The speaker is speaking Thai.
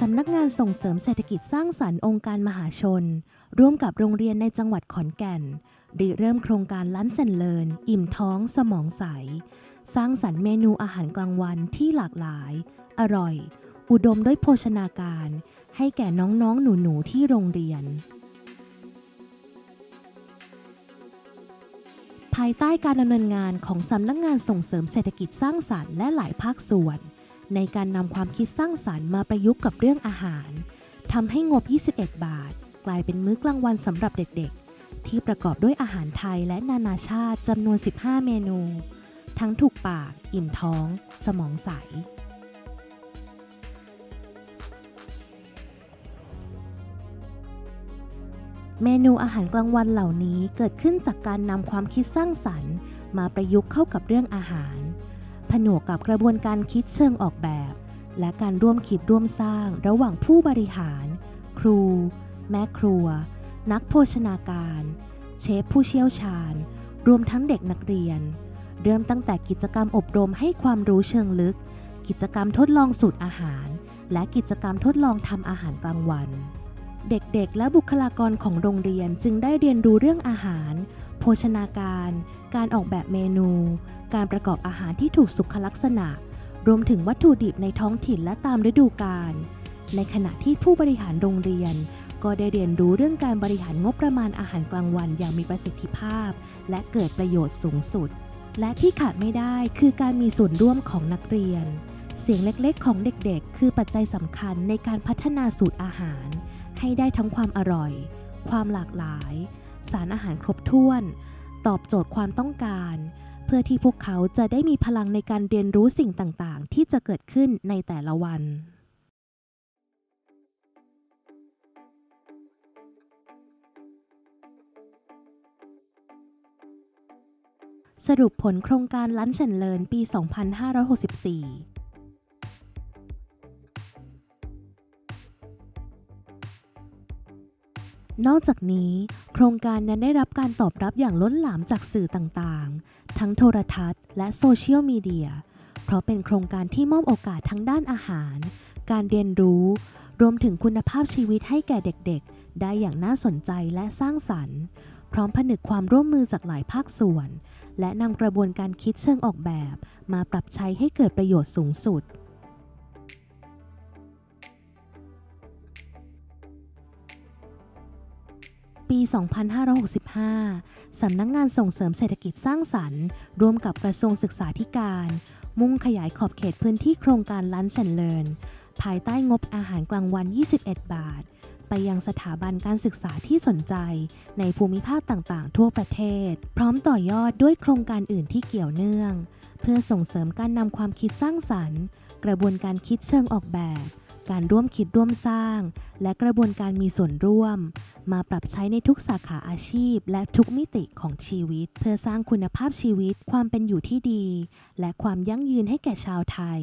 สำนักงานส่งเสริมเศรษฐกิจสร้างสรรค์องค์การมหาชน ร่วมกับโรงเรียนในจังหวัดขอนแก่นริเริ่มโครงการล้านเซนเลินอิ่มท้องสมองใส สร้างสรรค์เมนูอาหารกลางวันที่หลากหลาย อร่อย อุดมด้วยโภชนาการ ให้แก่น้องๆ หนูๆ ที่โรงเรียน ภายใต้การดำเนินงานของสำนักงานส่งเสริมเศรษฐกิจสร้างสรรค์และหลายภาคส่วน ในการนำความคิดสร้างสรรค์มาประยุกต์กับเรื่องอาหารทำให้งบ 21 บาท กลายเป็นมื้อกลางวันสำหรับเด็กๆ ที่ประกอบด้วยอาหารไทยและนานาชาติจำนวน 15 เมนู ทั้งถูกปาก อิ่มท้อง สมองใสเมนูอาหารกลางวันเหล่านี้เกิดขึ้นจากการนำความคิดสร้างสรรค์ มาประยุกต์เข้ากับเรื่องอาหาร ผนวกกับกระบวนการคิดเชิงออกแบบ และการร่วมคิดร่วมสร้างระหว่างผู้บริหาร ครู แม่ครัว นักโภชนาการ เชฟผู้เชี่ยวชาญ รวมทั้งเด็กนักเรียน เริ่มตั้งแต่กิจกรรมอบรมให้ความรู้เชิงลึก กิจกรรมทดลองสูตรอาหาร และกิจกรรมทดลองทำอาหารกลางวัน เด็กๆ และบุคลากรของโรงเรียนจึงได้เรียนรู้เรื่องอาหาร โภชนาการ การออกแบบเมนู การประกอบอาหารที่ถูกสุขลักษณะ รวมถึงวัตถุดิบในท้องถิ่นและตามฤดูกาล ในขณะที่ผู้บริหารโรงเรียน ก็ได้เรียนรู้เรื่องการบริหารงบประมาณอาหารกลางวันอย่างมีประสิทธิภาพ และเกิดประโยชน์สูงสุด และที่ขาดไม่ได้คือการมีส่วนร่วมของนักเรียน เสียงเล็กๆ ของเด็กๆ คือปัจจัยสำคัญในการพัฒนาสูตรอาหาร ให้ได้ทั้งความอร่อย ความหลากหลาย สารอาหารครบถ้วน ตอบโจทย์ความต้องการ เพื่อที่พวกเขาจะได้มีพลังในการเรียนรู้สิ่งต่าง ๆ ที่จะเกิดขึ้นในแต่ละวันสรุปผลโครงการลันเชนเลินปี 2564 นอกจากนี้ โครงการยังได้รับการตอบรับอย่างล้นหลามจากสื่อต่างๆ ทั้งโทรทัศน์ และโซเชียลมีเดีย เพราะเป็นโครงการที่มอบโอกาสทั้งด้านอาหาร การเรียนรู้ รวมถึงคุณภาพชีวิตให้แก่เด็กๆ ได้อย่างน่าสนใจและสร้างสรรค์ พร้อมผนึกความร่วมมือจากหลายภาคส่วน และนำกระบวนการคิดเชิงออกแบบ มาปรับใช้ให้เกิดประโยชน์สูงสุด 2565 สำนักงงานส่งเสริมเศรษฐกิจสร้างสรรค์ ร่วมกับกระทรวงศึกษาธิการ มุ่งขยายขอบเขตพื้นที่โครงการลันเซนเลินภายใต้งบอาหารกลางวัน 21 บาท ไปยังสถาบันการศึกษาที่สนใจ ในภูมิภาคต่างๆ ทั่วประเทศ พร้อมต่อยอดด้วยโครงการอื่นที่เกี่ยวเนื่อง เพื่อส่งเสริมการนำความคิดสร้างสรรค์ กระบวนการคิดเชิงออกแบบ การร่วมคิดร่วมสร้าง และกระบวนการมีส่วนร่วม มาปรับใช้ในทุกสาขาอาชีพ และทุกมิติของชีวิต เพื่อสร้างคุณภาพชีวิต ความเป็นอยู่ที่ดี และความยั่งยืนให้แก่ชาวไทย